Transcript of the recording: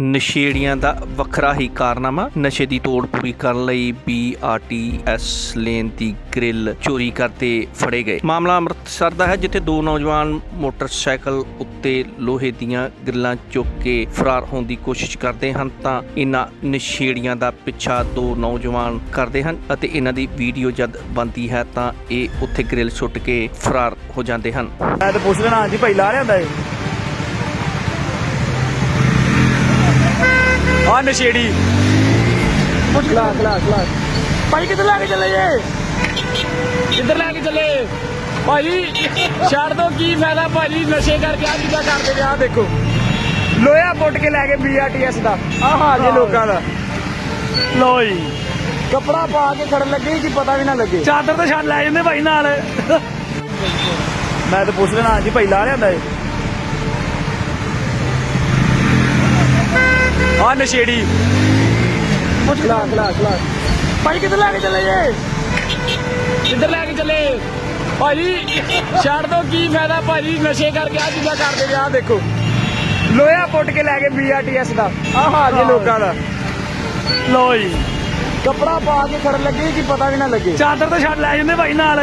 ਨਸ਼ੇੜੀਆਂ ਦਾ ਵੱਖਰਾ ਹੀ ਕਾਰਨਾਮਾ। ਨਸ਼ੇ ਦੀ ਤੋੜ ਪੂਰੀ ਕਰਨ ਲਈ ਬੀਆਰਟੀਐਸ ਲੇਨ ਦੀ ਗ੍ਰਿਲ ਚੋਰੀ ਕਰਦੇ ਫੜੇ ਗਏ। ਮਾਮਲਾ ਅੰਮ੍ਰਿਤਸਰ ਦਾ ਹੈ, ਜਿੱਥੇ ਦੋ ਨੌਜਵਾਨ ਮੋਟਰਸਾਈਕਲ ਉੱਤੇ ਲੋਹੇ ਦੀਆਂ ਗ੍ਰਿਲਾਂ ਚੁੱਕ ਕੇ ਫਰਾਰ ਹੋਣ ਦੀ ਕੋਸ਼ਿਸ਼ ਕਰਦੇ ਹਨ, ਤਾਂ ਇਹਨਾਂ ਨਸ਼ੇੜੀਆਂ ਦਾ ਪਿੱਛਾ ਦੋ ਨੌਜਵਾਨ ਕਰਦੇ ਹਨ ਅਤੇ ਇਹਨਾਂ ਦੀ ਵੀਡੀਓ ਜਦ ਬਣਦੀ ਹੈ, ਤਾਂ ਇਹ ਉੱਥੇ ਗ੍ਰਿਲ ਸੁੱਟ ਕੇ ਫਰਾਰ ਹੋ ਜਾਂਦੇ ਹਨ। ਮੈਂ ਤਾਂ ਪੁੱਛ ਲੈਣਾ, ਹਾਂਜੀ ਭਾਈ, ਲਾ ਰਿਹਾ ਹੁੰਦਾ ਇਹ। ਆ ਨਸ਼ੇੜੀ ਖਲਾ ਖਲਾ ਖਲਾ ਭਾਈ ਕਿੱਧਰ ਲੈ ਕੇ ਚੱਲੇ ਜੇ? ਕਿੱਧਰ ਲੈ ਕੇ ਚੱਲੇ? ਭਾਜੀ ਛੱਡ ਦੋ ਕੀ ਫਾਇਦਾ ਭਾਜੀ? ਨਸ਼ੇ ਕਰਕੇ ਆ ਚੀਜ਼ਾਂ ਕਰਦੇ ਆ ਦੇਖੋ। ਲੋਹਾ ਪੁੱਟ ਕੇ ਲੈ ਕੇ ਬੀਆਰਟੀਐਸ ਦਾ। ਆ ਹਾਲ ਜੇ ਲੋਕਾਂ ਦਾ। ਲੋ ਜੀ। ਕੱਪੜਾ ਪਾ ਕੇ ਖੜਨ ਲੱਗੇ ਕਿ ਪਤਾ ਵੀ ਨਾ ਲੱਗੇ। ਚਾਦਰ ਤੇ ਛੱਡ ਲੈ ਜਾਂਦੇ ਭਾਈ ਨਾਲ। ਮੈਂ ਤਾਂ ਪੁੱਛ ਲੈਣਾ ਹਾਂਜੀ ਭਾਈ ਲਾ ਰਿਹਾ ਹੁੰਦਾ ਆ ਨਸ਼ੇੜੀ। ਖਲਾ ਖਲਾ ਖਲਾ ਭਾਈ ਕਿੱਧਰ ਲੈ ਕੇ ਚੱਲੇ ਜੇ? ਕਿੱਧਰ ਲੈ ਕੇ ਚੱਲੇ? ਭਾਜੀ ਛੱਡ ਦੋ ਕੀ ਫਾਇਦਾ ਭਾਜੀ ਨਸ਼ੇ ਕਰਕੇ ਆ ਚੀਜ਼ਾਂ ਕਰਦੇ ਆ ਦੇਖੋ। ਲੋਹਾ ਪੁੱਟ ਕੇ ਲੈ ਕੇ ਬੀਆਰਟੀਐਸ ਦਾ। ਆ ਹਾਲ ਜੇ ਲੋਕਾਂ ਦਾ। ਲੋ ਜੀ। ਕੱਪੜਾ ਪਾ ਕੇ ਖੜਨ ਲੱਗੇ ਕਿ ਪਤਾ ਵੀ ਨਾ ਲੱਗੇ। ਚਾਦਰ ਤੇ ਛੱਡ ਲੈ ਜਾਂਦੇ ਭਾਈ ਨਾਲ।